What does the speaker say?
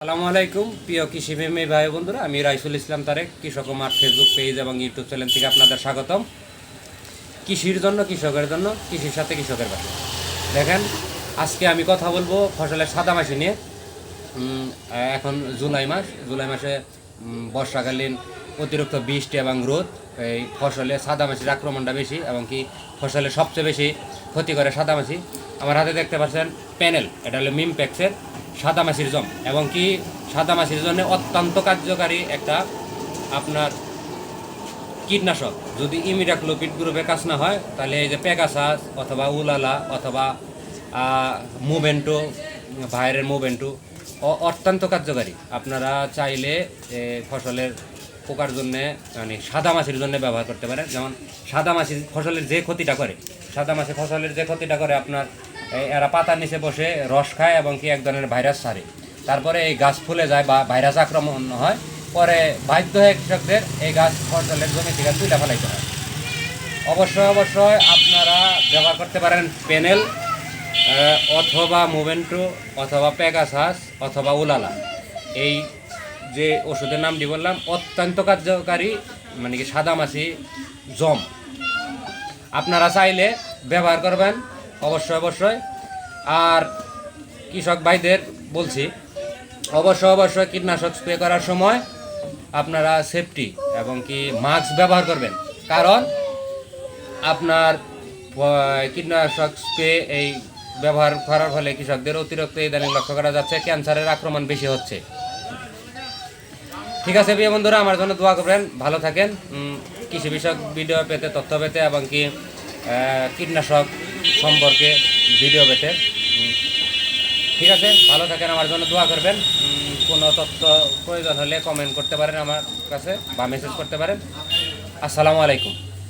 আসসালামু আলাইকুম, প্রিয় কৃষি প্রেমী ভাই বন্ধুরা, আমি রাইসুল ইসলাম তারেক, কৃষক আমার ফেসবুক পেজ এবং ইউটিউব চ্যানেল থেকে আপনাদের স্বাগতম। কৃষির জন্য, কৃষকের জন্য, কৃষির সাথে কৃষকের পাশে দেখেন, আজকে আমি কথা বলব ফসলের সাদামাছি নিয়ে। এখন জুলাই মাস, জুলাই মাসে বর্ষাকালীন অতিরিক্ত বৃষ্টি এবং রোদ, এই ফসলে সাদামাছির আক্রমণটা বেশি এবং কি ফসলের সবচেয়ে বেশি ক্ষতি করে সাদামাছি। আমার হাতে দেখতে পাচ্ছেন প্যানেল, এটা হলো মিম মিমপ্যাক্সের সাদামাছির জম এবং কি সাদামাছির জন্য অত্যন্ত কার্যকারী একটা আপনার কীটনাশক। যদি ইমিডাক্লোপিড গ্রুপে কাজ না হয়, তাহলে এই যে পেগাসাস অথবা উলালা অথবা মুভেন্টো ভাইরের মুভেন্টো অত্যন্ত কার্যকারী। আপনারা চাইলে ফসলের পোকার জন্যে মানে সাদা মাছির জন্য ব্যবহার করতে পারেন। যেমন সাদা মাছি ফসলের যে ক্ষতিটা করে, সাদা মাছি ফসলের যে ক্ষতিটা করে আপনার এরা পাতার নিচে বসে রস খায় এবং কি এক ধরনের ভাইরাস ছাড়ে। তারপরে এই গাছ ফুলে যায় বা ভাইরাস আক্রমণ হয়, পরে বাধ্য হয়ে কৃষকদের এই গাছ ফসলের জমি থেকে তুলে ফেলাইতে হয়। অবশ্যই অবশ্যই আপনারা ব্যবহার করতে পারেন প্যানেল অথবা মুভেন্টো অথবা প্যাগাসাস অথবা উলালা। এই যে ওষুধের নামটি বললাম, অত্যন্ত কার্যকারী মানে কি সাদামাছি জম। আপনারা চাইলে ব্যবহার করবেন অবশ্যই অবশ্যই। আর কৃষক ভাইদের বলছি, অবশ্যই অবশ্যই কীটনাশক স্প্রে করার সময় আপনারা সেফটি এবং কি মাস্ক ব্যবহার করবেন। কারণ আপনার কীটনাশক স্প্রে এই ব্যবহার করার ফলে কৃষকদের অতিরিক্ত ইদানিং লক্ষ্য করা যাচ্ছে, ক্যান্সারের আক্রমণ বেশি হচ্ছে। ঠিক আছে প্রিয় বন্ধুরা, আমার জন্য দোয়া করবেন, ভালো থাকেন। কৃষি বিষয়ক ভিডিও পেতে, তথ্য পেতে এবং কি কীটনাশক সম্পর্কে ভিডিও পেতে। ঠিক আছে, ভালো থাকেন, আমার জন্য দোয়া করবেন। কোনো তথ্য প্রয়োজন হলে কমেন্ট করতে পারেন আমার কাছে বা মেসেজ করতে পারেন। আসসালামু আলাইকুম।